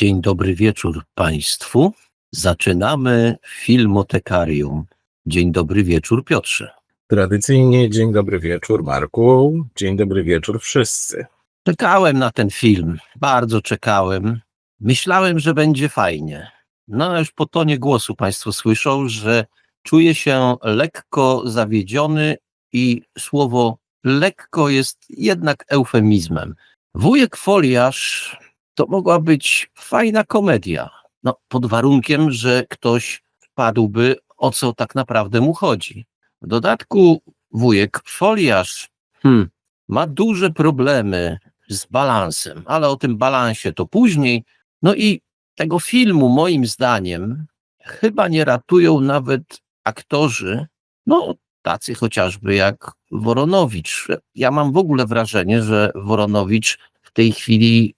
Dzień dobry wieczór Państwu. Zaczynamy Filmotekarium. Dzień dobry wieczór Piotrze. Tradycyjnie dzień dobry wieczór Marku, dzień dobry wieczór wszyscy. Czekałem na ten film, bardzo czekałem. Myślałem, że będzie fajnie. No już po tonie głosu Państwo słyszą, że czuję się lekko zawiedziony i słowo lekko jest jednak eufemizmem. Wujek Foliarz to mogła być fajna komedia. No, pod warunkiem, że ktoś wpadłby, o co tak naprawdę mu chodzi. W dodatku wujek Foliarz hmm, ma duże problemy z balansem, ale o tym balansie to później. No i tego filmu, moim zdaniem, chyba nie ratują nawet aktorzy, no tacy chociażby jak Woronowicz. Ja mam w ogóle wrażenie, że Woronowicz w tej chwili,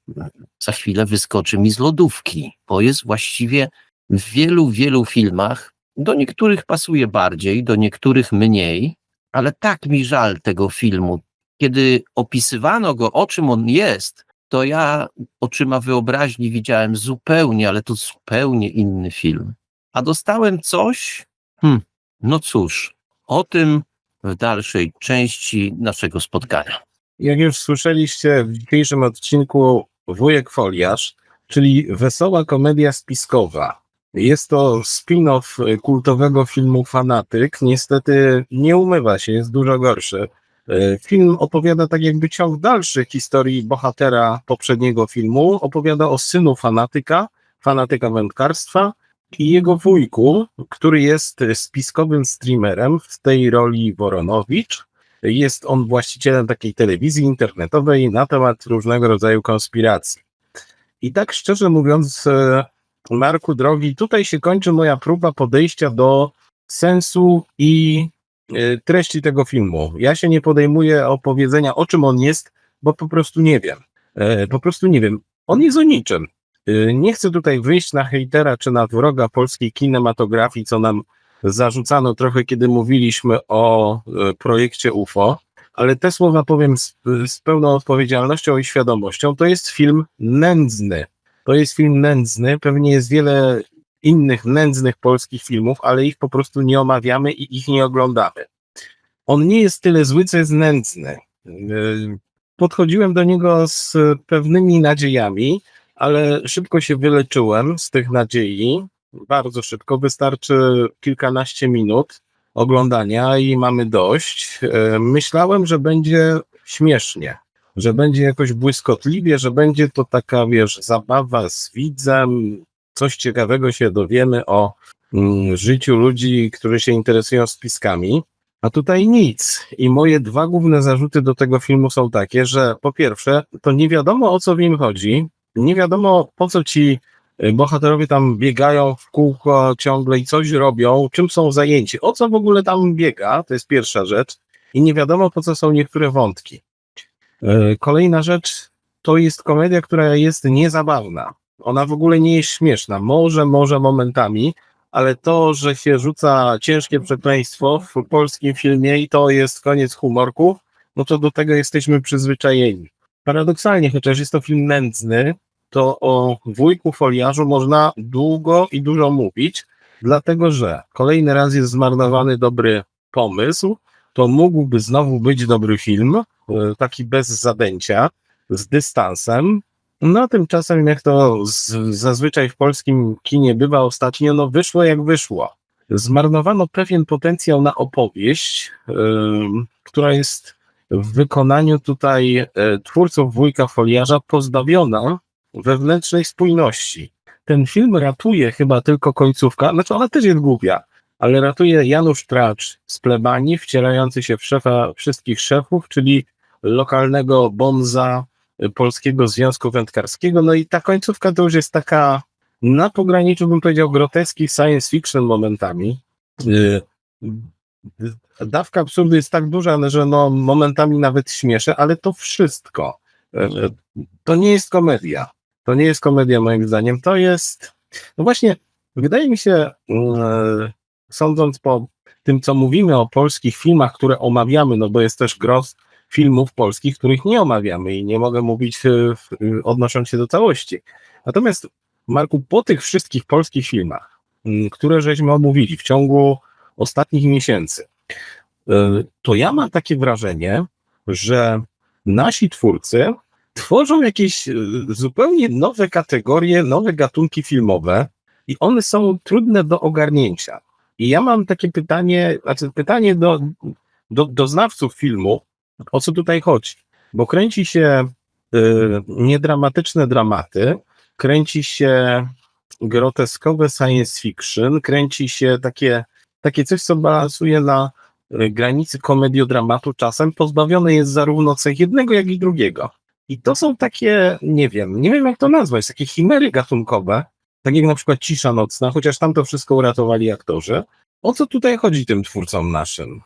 za chwilę wyskoczy mi z lodówki, bo jest właściwie w wielu, wielu filmach. Do niektórych pasuje bardziej, do niektórych mniej, ale tak mi żal tego filmu. Kiedy opisywano go, o czym on jest, to ja oczyma wyobraźni widziałem zupełnie, ale to zupełnie inny film. A dostałem coś, hmm, no cóż, o tym w dalszej części naszego spotkania. Jak już słyszeliście w dzisiejszym odcinku Wujek Foliarz, czyli wesoła komedia spiskowa. Jest to spin-off kultowego filmu Fanatyk. Niestety nie umywa się, jest dużo gorszy. E, Film opowiada tak jakby ciąg dalszy historii bohatera poprzedniego filmu. Opowiada o synu fanatyka, fanatyka wędkarstwa i jego wujku, który jest spiskowym streamerem, w tej roli Woronowicz. Jest on właścicielem takiej telewizji internetowej na temat różnego rodzaju konspiracji. I tak szczerze mówiąc, e, Marku drogi, tutaj się kończy moja próba podejścia do sensu i e, treści tego filmu. Ja się nie podejmuję opowiedzenia, o czym on jest, bo po prostu nie wiem. E, Po prostu nie wiem. On jest o niczym. Nie chcę tutaj wyjść na hejtera czy na wroga polskiej kinematografii, co nam zarzucano trochę, kiedy mówiliśmy o e, projekcie UFO, ale te słowa powiem z, z pełną odpowiedzialnością i świadomością. To jest film nędzny. To jest film nędzny. Pewnie jest wiele innych nędznych polskich filmów, ale ich po prostu nie omawiamy i ich nie oglądamy. On nie jest tyle zły, co jest nędzny. Yy, Podchodziłem do niego z pewnymi nadziejami, ale szybko się wyleczyłem z tych nadziei. Bardzo szybko, wystarczy kilkanaście minut oglądania i mamy dość. Yy, Myślałem, że będzie śmiesznie, że będzie jakoś błyskotliwie, że będzie to taka, wiesz, zabawa z widzem, coś ciekawego się dowiemy o mm, życiu ludzi, którzy się interesują spiskami. A tutaj nic. I moje dwa główne zarzuty do tego filmu są takie, że po pierwsze, to nie wiadomo o co w nim chodzi. Nie wiadomo po co ci bohaterowie tam biegają w kółko ciągle i coś robią, czym są zajęci, o co w ogóle tam biega, to jest pierwsza rzecz. I nie wiadomo po co są niektóre wątki. Y, Kolejna rzecz to jest komedia, która jest niezabawna. Ona w ogóle nie jest śmieszna. Może, może momentami, ale to, że się rzuca ciężkie przekleństwo w polskim filmie i to jest koniec humorku, no to do tego jesteśmy przyzwyczajeni. Paradoksalnie, chociaż jest to film nędzny, to o wujku foliarzu można długo i dużo mówić, dlatego że kolejny raz jest zmarnowany dobry pomysł, to mógłby znowu być dobry film, e, taki bez zadęcia, z dystansem, no tymczasem, jak to z, zazwyczaj w polskim kinie bywa ostatnio, no wyszło jak wyszło. Zmarnowano pewien potencjał na opowieść, ym, która jest w wykonaniu tutaj e, twórców Wujka Foliarza pozbawiona wewnętrznej spójności. Ten film ratuje chyba tylko końcówka, znaczy ona też jest głupia, ale ratuje Janusz Tracz z plebanii, wcielający się w szefa wszystkich szefów, czyli lokalnego bonza Polskiego Związku Wędkarskiego. No i ta końcówka to już jest taka na pograniczu, bym powiedział, groteski science fiction momentami. Yy, Dawka absurdu jest tak duża, że no momentami nawet śmieszę, ale to wszystko. Yy, To nie jest komedia. To nie jest komedia moim zdaniem. To jest, no właśnie, wydaje mi się, yy, sądząc po tym, co mówimy o polskich filmach, które omawiamy, no bo jest też gros filmów polskich, których nie omawiamy i nie mogę mówić w- e, odnosząc się do całości. Natomiast Marku, po tych wszystkich polskich filmach, m, które żeśmy omówili w ciągu ostatnich miesięcy, to ja mam takie wrażenie, że nasi twórcy tworzą jakieś y, zupełnie nowe kategorie, nowe gatunki filmowe i one są trudne do ogarnięcia. I ja mam takie pytanie, znaczy pytanie do, do, do znawców filmu, o co tutaj chodzi? Bo kręci się y, niedramatyczne dramaty, kręci się groteskowe science fiction, kręci się takie, takie coś, co balansuje na y, granicy komediodramatu, czasem pozbawione jest zarówno cech jednego, jak i drugiego. I to są takie, nie wiem, nie wiem jak to nazwać, takie chimery gatunkowe, tak jak na przykład Cisza Nocna, chociaż tam to wszystko uratowali aktorzy. O co tutaj chodzi tym twórcom naszym?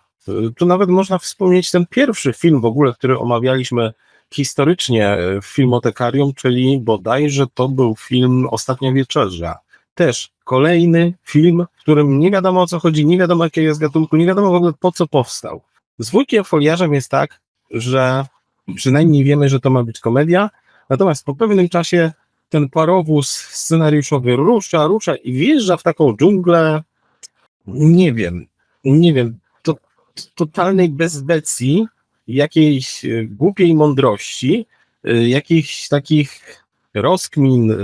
Tu nawet można wspomnieć ten pierwszy film w ogóle, który omawialiśmy historycznie w Filmotekarium, czyli bodajże to był film Ostatnia Wieczerza. Też kolejny film, w którym nie wiadomo o co chodzi, nie wiadomo jakiego jest gatunku, nie wiadomo w ogóle po co powstał. Z wujkiem foliarzem jest tak, że przynajmniej wiemy, że to ma być komedia, natomiast po pewnym czasie ten parowóz scenariuszowy rusza, rusza i wjeżdża w taką dżunglę, nie wiem, nie wiem, to, totalnej bezdecji, jakiejś e, głupiej mądrości, e, jakichś takich rozkmin, e,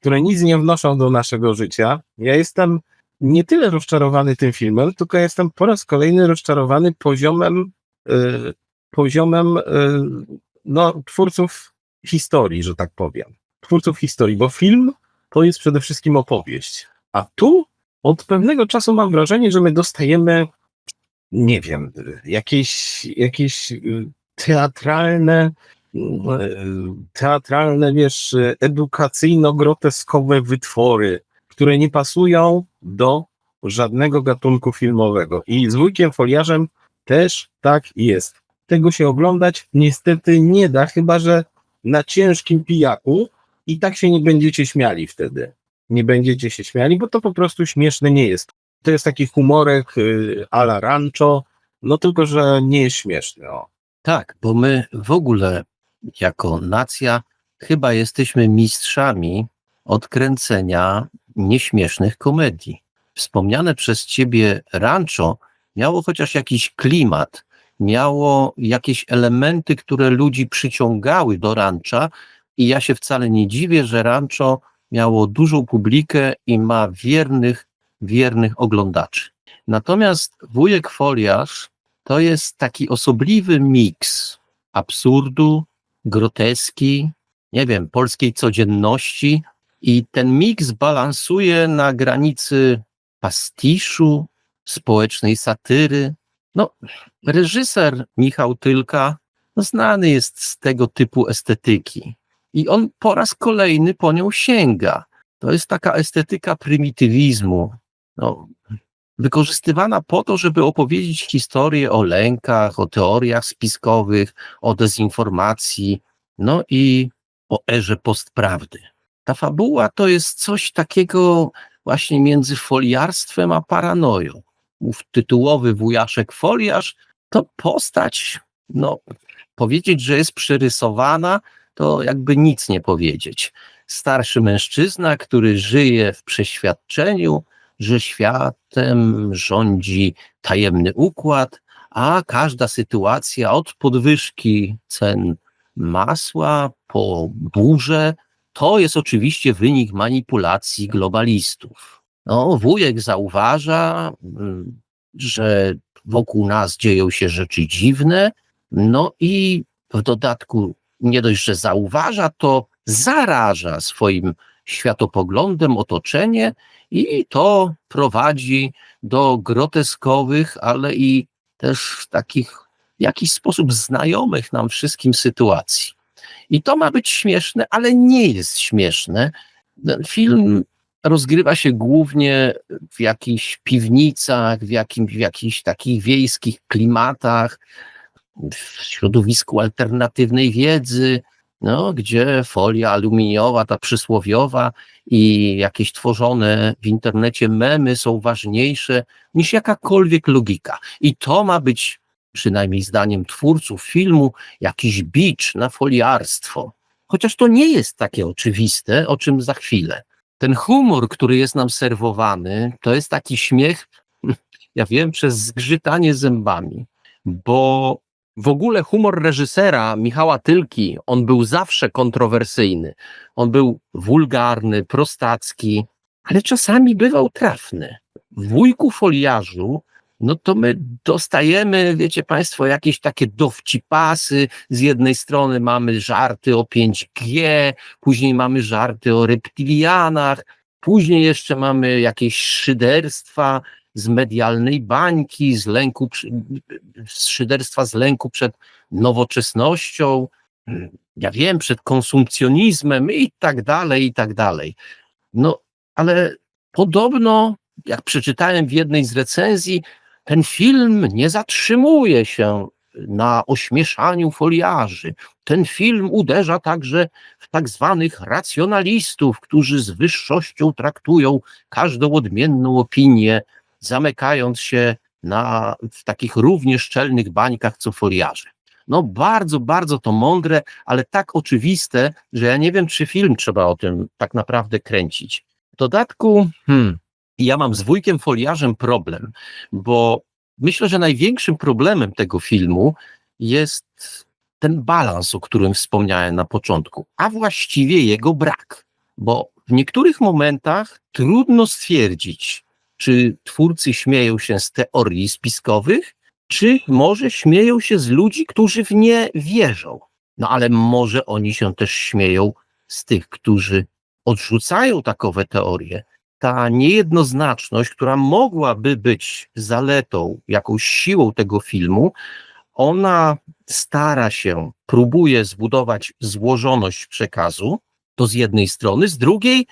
które nic nie wnoszą do naszego życia. Ja jestem nie tyle rozczarowany tym filmem, tylko jestem po raz kolejny rozczarowany poziomem, poziomem e, no, twórców historii, że tak powiem. Twórców historii, bo film to jest przede wszystkim opowieść. A tu od pewnego czasu mam wrażenie, że my dostajemy, nie wiem, jakieś, jakieś y, teatralne, y, teatralne, wiesz, edukacyjno-groteskowe wytwory, które nie pasują do żadnego gatunku filmowego. I z wujkiem foliarzem też tak jest. Tego się oglądać niestety nie da, chyba że na ciężkim pijaku i tak się nie będziecie śmiali wtedy. Nie będziecie się śmiali, bo to po prostu śmieszne nie jest. To jest taki humorek y, a la rancho, no tylko, że nie jest śmieszny. O. Tak, bo my w ogóle jako nacja chyba jesteśmy mistrzami odkręcenia nieśmiesznych komedii. Wspomniane przez ciebie rancho miało chociaż jakiś klimat, miało jakieś elementy, które ludzi przyciągały do rancha i ja się wcale nie dziwię, że rancho miało dużą publikę i ma wiernych, wiernych oglądaczy. Natomiast wujek foliarz to jest taki osobliwy miks absurdu, groteski, nie wiem, polskiej codzienności i ten miks balansuje na granicy pastiszu, społecznej satyry. No, reżyser Michał Tylka znany jest z tego typu estetyki i on po raz kolejny po nią sięga. To jest taka estetyka prymitywizmu. No, wykorzystywana po to, żeby opowiedzieć historię o lękach, o teoriach spiskowych, o dezinformacji, no i o erze postprawdy. Ta fabuła to jest coś takiego właśnie między foliarstwem a paranoją. Ów tytułowy wujaszek foliarz to postać, no powiedzieć, że jest przerysowana, to jakby nic nie powiedzieć. Starszy mężczyzna, który żyje w przeświadczeniu, że światem rządzi tajemny układ, a każda sytuacja od podwyżki cen masła po burzę to jest oczywiście wynik manipulacji globalistów. No, wujek zauważa, mm, że wokół nas dzieją się rzeczy dziwne, no i w dodatku nie dość, że zauważa, to zaraża swoim światopoglądem otoczenie i to prowadzi do groteskowych, ale i też takich w jakiś sposób znajomych nam wszystkim sytuacji. I to ma być śmieszne, ale nie jest śmieszne. Ten film rozgrywa się głównie w jakichś piwnicach, w, jakim, w jakichś takich wiejskich klimatach, w środowisku alternatywnej wiedzy, no, gdzie folia aluminiowa, ta przysłowiowa i jakieś tworzone w internecie memy są ważniejsze niż jakakolwiek logika. I to ma być, przynajmniej zdaniem twórców filmu, jakiś bicz na foliarstwo. chociaż to nie jest takie oczywiste, o czym za chwilę. Ten humor, który jest nam serwowany, to jest taki śmiech, ja wiem, przez zgrzytanie zębami, bo w ogóle humor reżysera Michała Tylki, on był zawsze kontrowersyjny. On był wulgarny, prostacki, ale czasami bywał trafny. W wujku foliarzu, no to my dostajemy, wiecie Państwo, jakieś takie dowcipasy. Z jednej strony mamy żarty o 5G, później mamy żarty o reptilianach, później jeszcze mamy jakieś szyderstwa z medialnej bańki, z lęku, z szyderstwa z lęku przed nowoczesnością, ja wiem, przed konsumpcjonizmem i tak dalej, i tak dalej. No, ale podobno, jak przeczytałem w jednej z recenzji, ten film nie zatrzymuje się na ośmieszaniu foliarzy. Ten film uderza także w tak zwanych racjonalistów, którzy z wyższością traktują każdą odmienną opinię, zamykając się na, w takich równie szczelnych bańkach co foliarze. No bardzo, bardzo to mądre, ale tak oczywiste, że ja nie wiem, czy film trzeba o tym tak naprawdę kręcić. W dodatku, hmm, ja mam z wujkiem foliarzem problem, bo myślę, że największym problemem tego filmu jest ten balans, o którym wspomniałem na początku, a właściwie jego brak, bo w niektórych momentach trudno stwierdzić, czy twórcy śmieją się z teorii spiskowych, czy może śmieją się z ludzi, którzy w nie wierzą. No ale może oni się też śmieją z tych, którzy odrzucają takowe teorie. Ta niejednoznaczność, która mogłaby być zaletą, jakąś siłą tego filmu, ona stara się, próbuje zbudować złożoność przekazu, to z jednej strony, z drugiej,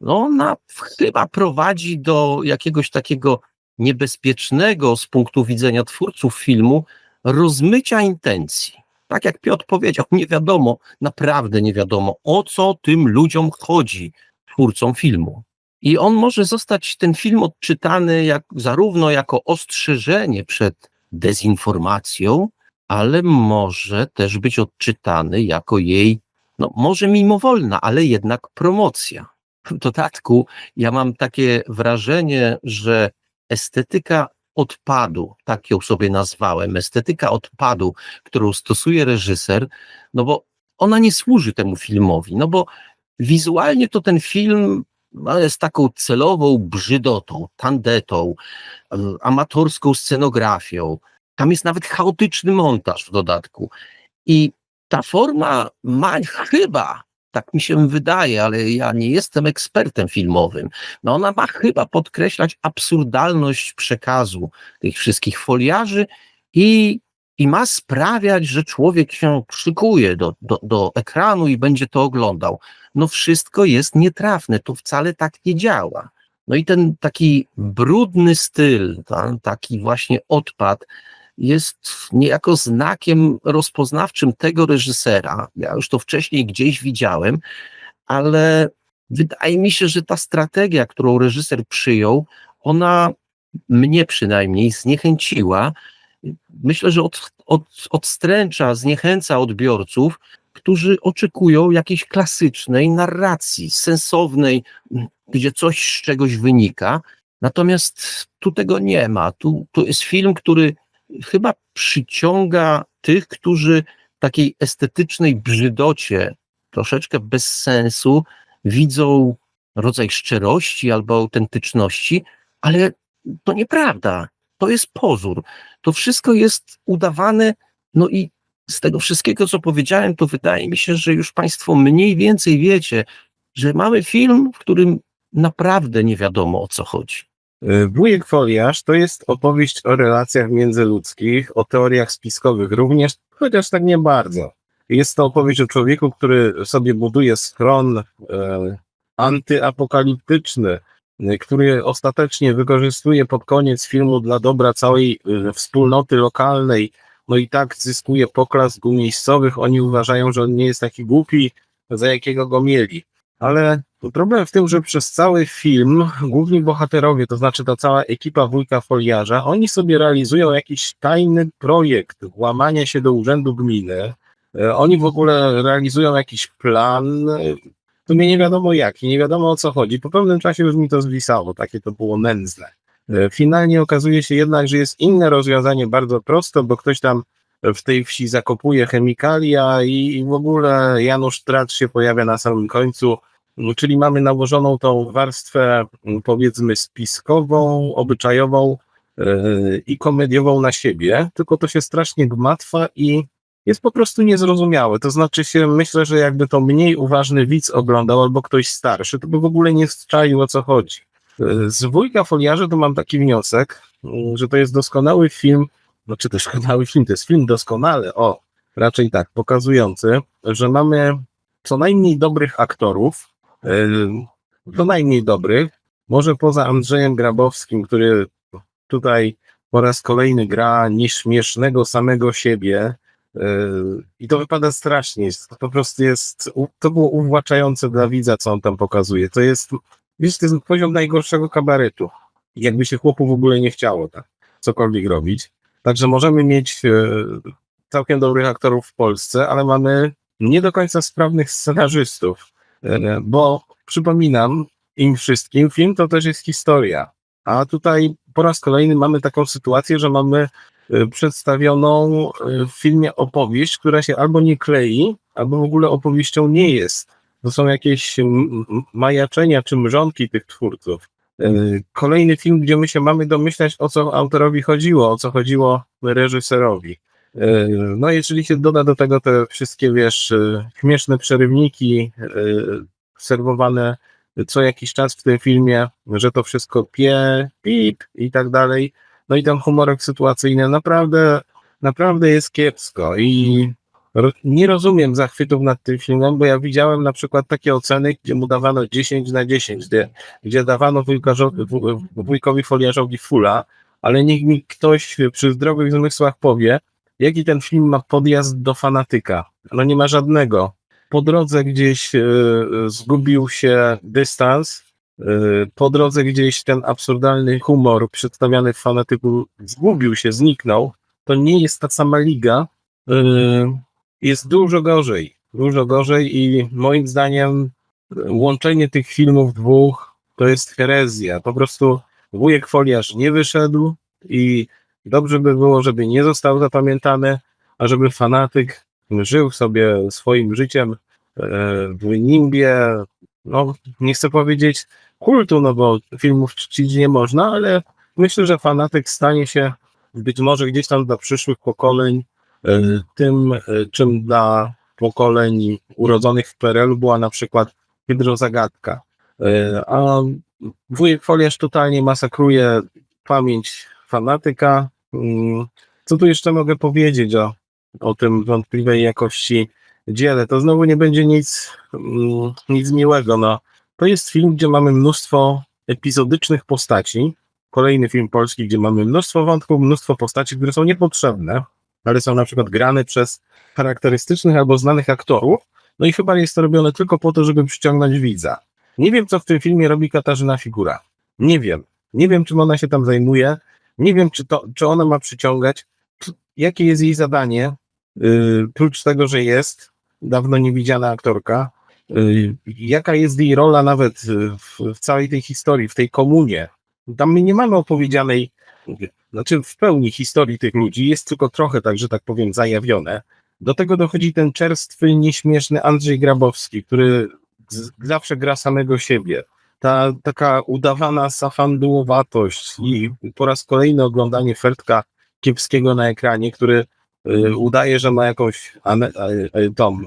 no ona chyba prowadzi do jakiegoś takiego niebezpiecznego z punktu widzenia twórców filmu rozmycia intencji. Tak jak Piotr powiedział, nie wiadomo, naprawdę nie wiadomo, o co tym ludziom chodzi, twórcom filmu. I on może zostać, ten film odczytany jak, zarówno jako ostrzeżenie przed dezinformacją, ale może też być odczytany jako jej, no może mimowolna, ale jednak promocja. W dodatku ja mam takie wrażenie, że estetyka odpadu, tak ją sobie nazwałem, estetyka odpadu, którą stosuje reżyser, no bo ona nie służy temu filmowi, no bo wizualnie to ten film no, jest taką celową brzydotą, tandetą, amatorską scenografią. Tam jest nawet chaotyczny montaż w dodatku. I ta forma ma chyba, tak mi się wydaje, ale ja nie jestem ekspertem filmowym, no ona ma chyba podkreślać absurdalność przekazu tych wszystkich foliarzy i, i ma sprawiać, że człowiek się szykuje do, do, do ekranu i będzie to oglądał. No wszystko jest nietrafne, to wcale tak nie działa. No i ten taki brudny styl, ta, taki właśnie odpad jest niejako znakiem rozpoznawczym tego reżysera. Ja już to wcześniej gdzieś widziałem, ale wydaje mi się, że ta strategia, którą reżyser przyjął, ona mnie przynajmniej zniechęciła. Myślę, że od, od, odstręcza, zniechęca odbiorców, którzy oczekują jakiejś klasycznej narracji, sensownej, gdzie coś z czegoś wynika. Natomiast tu tego nie ma. Tu, tu jest film, który chyba przyciąga tych, którzy takiej estetycznej brzydocie, troszeczkę bez sensu, widzą rodzaj szczerości albo autentyczności, ale to nieprawda. To jest pozór. To wszystko jest udawane, no i z tego wszystkiego, co powiedziałem, to wydaje mi się, że już Państwo mniej więcej wiecie, że mamy film, w którym naprawdę nie wiadomo o co chodzi. Y, Wujek Foliarz to jest opowieść o relacjach międzyludzkich, o teoriach spiskowych również, chociaż tak nie bardzo. Jest to opowieść o człowieku, który sobie buduje schron e, antyapokaliptyczny, y, który ostatecznie wykorzystuje pod koniec filmu dla dobra całej y, wspólnoty lokalnej, no i tak zyskuje poklask u miejscowych. Oni uważają, że on nie jest taki głupi, za jakiego go mieli. Ale problem w tym, że przez cały film główni bohaterowie, to znaczy ta cała ekipa wujka foliarza, oni sobie realizują jakiś tajny projekt łamania się do urzędu gminy, E, Oni w ogóle realizują jakiś plan, e, to mnie nie wiadomo jaki, nie wiadomo o co chodzi. Po pewnym czasie już mi to zwisało, takie to było nędzne. E, Finalnie okazuje się jednak, że jest inne rozwiązanie, bardzo proste, bo ktoś tam w tej wsi zakopuje chemikalia i, i w ogóle Janusz Tracz się pojawia na samym końcu, m, czyli mamy nałożoną tą warstwę m, powiedzmy spiskową, obyczajową e, i komediową na siebie, tylko to się strasznie gmatwa i jest po prostu niezrozumiałe. To znaczy się, myślę, że jakby to mniej uważny widz oglądał albo ktoś starszy, to by w ogóle nie strzaił o co chodzi. Z wujka foliarzy to mam taki wniosek, m, że to jest doskonały film, znaczy doskonały film, to jest film doskonały, o, raczej tak, pokazujący, że mamy co najmniej dobrych aktorów, co najmniej dobrych, może poza Andrzejem Grabowskim, który tutaj po raz kolejny gra nieśmiesznego samego siebie i to wypada strasznie, to po prostu jest, to było uwłaczające dla widza, co on tam pokazuje, to jest, wiesz, to jest poziom najgorszego kabaretu, jakby się chłopu w ogóle nie chciało tak, cokolwiek robić, Także możemy mieć e, całkiem dobrych aktorów w Polsce, ale mamy nie do końca sprawnych scenarzystów, E, bo przypominam im wszystkim, film to też jest historia. A tutaj po raz kolejny mamy taką sytuację, że mamy e, przedstawioną w filmie opowieść, która się albo nie klei, albo w ogóle opowieścią nie jest. To są jakieś majaczenia czy mrzonki tych twórców. E, Kolejny film, gdzie my się mamy domyślać, o co autorowi chodziło, o co chodziło reżyserowi. E, No, jeżeli się doda do tego te wszystkie, wiesz, e, śmieszne przerywniki serwowane co jakiś czas w tym filmie, że to wszystko pie, pip i tak dalej. No i ten humorek sytuacyjny naprawdę, naprawdę jest kiepsko i nie rozumiem zachwytów nad tym filmem, bo ja widziałem na przykład takie oceny, gdzie mu dawano 10 na 10, gdzie gdzie dawano wujkowi foliarzowi fula, ale niech mi ktoś przy zdrowych zmysłach powie, jaki ten film ma podjazd do fanatyka. No nie ma żadnego. Po drodze gdzieś e, zgubił się dystans, e, po drodze gdzieś ten absurdalny humor przedstawiany w fanatyku zgubił się, zniknął. To nie jest ta sama liga. E, jest dużo gorzej. Dużo gorzej i moim zdaniem łączenie tych filmów dwóch to jest herezja. Po prostu wujek foliarz nie wyszedł i dobrze by było, żeby nie został zapamiętany, a żeby fanatyk żył sobie swoim życiem e, w nimbie, no nie chcę powiedzieć kultu, no bo filmów czcić nie można, ale myślę, że fanatyk stanie się być może gdzieś tam dla przyszłych pokoleń tym, e, czym dla pokoleń urodzonych w PRL była na przykład hydrozagadka. E, A wujek foliarz totalnie masakruje pamięć fanatyka. Mm, Co tu jeszcze mogę powiedzieć o, o tym wątpliwej jakości dziele? To znowu nie będzie nic, mm, nic miłego. No, to jest film, gdzie mamy mnóstwo epizodycznych postaci. Kolejny film polski, gdzie mamy mnóstwo wątków, mnóstwo postaci, które są niepotrzebne, ale są na przykład grane przez charakterystycznych albo znanych aktorów. No i chyba jest to robione tylko po to, żeby przyciągnąć widza. Nie wiem, co w tym filmie robi Katarzyna Figura. Nie wiem. Nie wiem, czym ona się tam zajmuje. Nie wiem, czy, to, czy ona ma przyciągać. Jakie jest jej zadanie? Yy, prócz tego, że jest dawno niewidziana aktorka. Yy, jaka jest jej rola nawet yy, w, w całej tej historii, w tej komunie? Tam my nie mamy opowiedzianej, znaczy w pełni historii tych ludzi. Jest tylko trochę, tak, że tak powiem, zajawione. Do tego dochodzi ten czerstwy, nieśmieszny Andrzej Grabowski, który zawsze gra samego siebie. Ta taka udawana safandułowatość i po raz kolejny oglądanie Fertka Kiepskiego na ekranie, który y, udaje, że ma jakąś ane,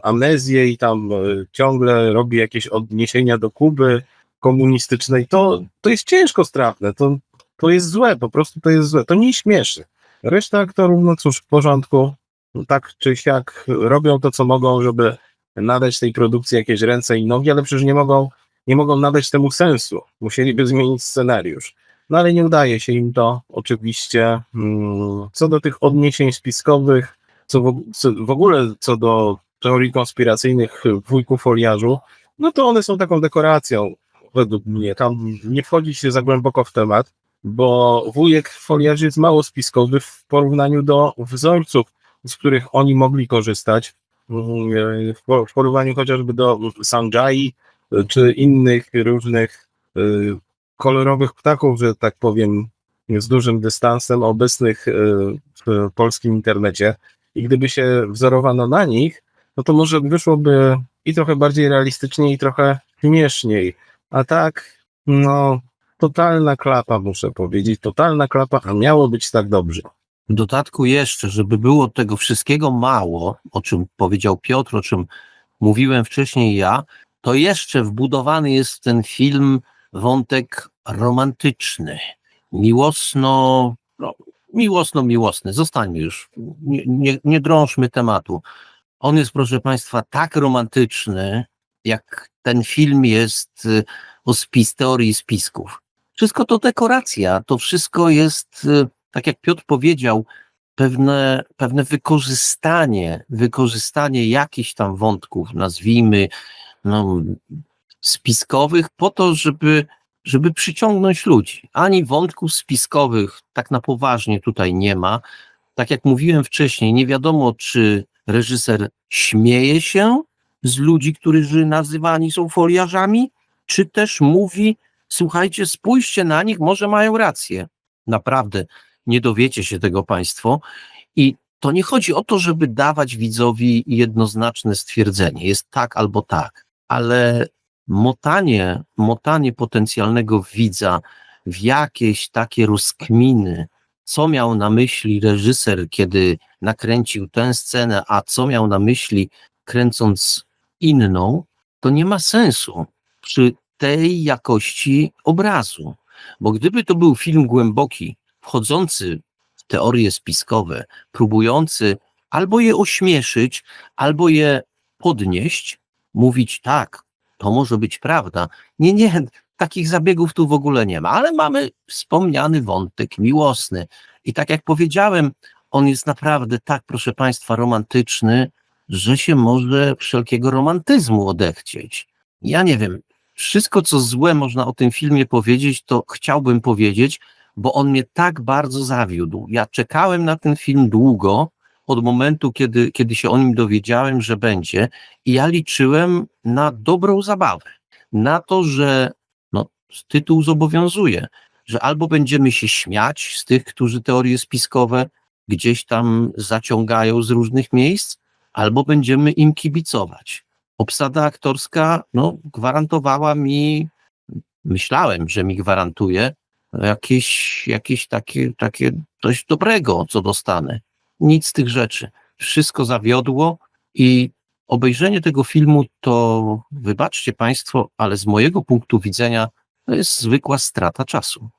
amnezję i tam y, ciągle robi jakieś odniesienia do Kuby komunistycznej. To, to jest ciężko strawne, to, to jest złe, po prostu to jest złe. To nie śmieszy. Reszta aktorów, no cóż, w porządku, tak czy siak robią to, co mogą, żeby nadać tej produkcji jakieś ręce i nogi, ale przecież nie mogą, nie mogą nadać temu sensu. Musieliby zmienić scenariusz. No ale nie udaje się im to oczywiście. Mm, Co do tych odniesień spiskowych, co w, co w ogóle co do teorii konspiracyjnych wujków foliarzu, no to one są taką dekoracją według mnie. Tam nie wchodzi się za głęboko w temat, bo wujek foliarzy jest mało spiskowy w porównaniu do wzorców, z których oni mogli korzystać. w po- w porównaniu chociażby do Sanjai czy innych różnych y, kolorowych ptaków, że tak powiem, z dużym dystansem obecnych y, w polskim internecie. I gdyby się wzorowano na nich, no to może wyszłoby i trochę bardziej realistycznie, i trochę śmieszniej. A tak, no, totalna klapa, muszę powiedzieć, totalna klapa, a miało być tak dobrze. W dodatku jeszcze, żeby było tego wszystkiego mało, o czym powiedział Piotr, o czym mówiłem wcześniej ja, to jeszcze wbudowany jest w ten film wątek romantyczny, miłosno, no, miłosno, miłosny. Zostańmy już, nie, nie, nie drążmy tematu. On jest, proszę Państwa, tak romantyczny, jak ten film jest y, o spis, teorii spisków. Wszystko to dekoracja, to wszystko jest, y, tak jak Piotr powiedział, pewne, pewne wykorzystanie, wykorzystanie jakichś tam wątków, nazwijmy, no, spiskowych, po to, żeby, żeby przyciągnąć ludzi. Ani wątków spiskowych tak na poważnie tutaj nie ma. Tak jak mówiłem wcześniej, nie wiadomo, czy reżyser śmieje się z ludzi, którzy nazywani są foliarzami, czy też mówi, słuchajcie, spójrzcie na nich, może mają rację. Naprawdę, nie dowiecie się tego Państwo. I to nie chodzi o to, żeby dawać widzowi jednoznaczne stwierdzenie, jest tak albo tak, ale motanie, motanie potencjalnego widza w jakieś takie rozkminy, co miał na myśli reżyser, kiedy nakręcił tę scenę, a co miał na myśli kręcąc inną, to nie ma sensu przy tej jakości obrazu. Bo gdyby to był film głęboki, wchodzący w teorie spiskowe, próbujący albo je ośmieszyć, albo je podnieść, mówić tak, to może być prawda. Nie, nie, takich zabiegów tu w ogóle nie ma, ale mamy wspomniany wątek miłosny. I tak jak powiedziałem, on jest naprawdę tak, proszę Państwa, romantyczny, że się może wszelkiego romantyzmu odechcieć. Ja nie wiem, wszystko co złe można o tym filmie powiedzieć, to chciałbym powiedzieć, bo on mnie tak bardzo zawiódł. Ja czekałem na ten film długo, od momentu, kiedy, kiedy się o nim dowiedziałem, że będzie, i ja liczyłem na dobrą zabawę. Na to, że no, tytuł zobowiązuje, że albo będziemy się śmiać z tych, którzy teorie spiskowe gdzieś tam zaciągają z różnych miejsc, albo będziemy im kibicować. Obsada aktorska no, gwarantowała mi, myślałem, że mi gwarantuje jakieś, jakieś takie, takie coś dobrego, co dostanę. Nic z tych rzeczy. Wszystko zawiodło i obejrzenie tego filmu to, wybaczcie Państwo, ale z mojego punktu widzenia to jest zwykła strata czasu.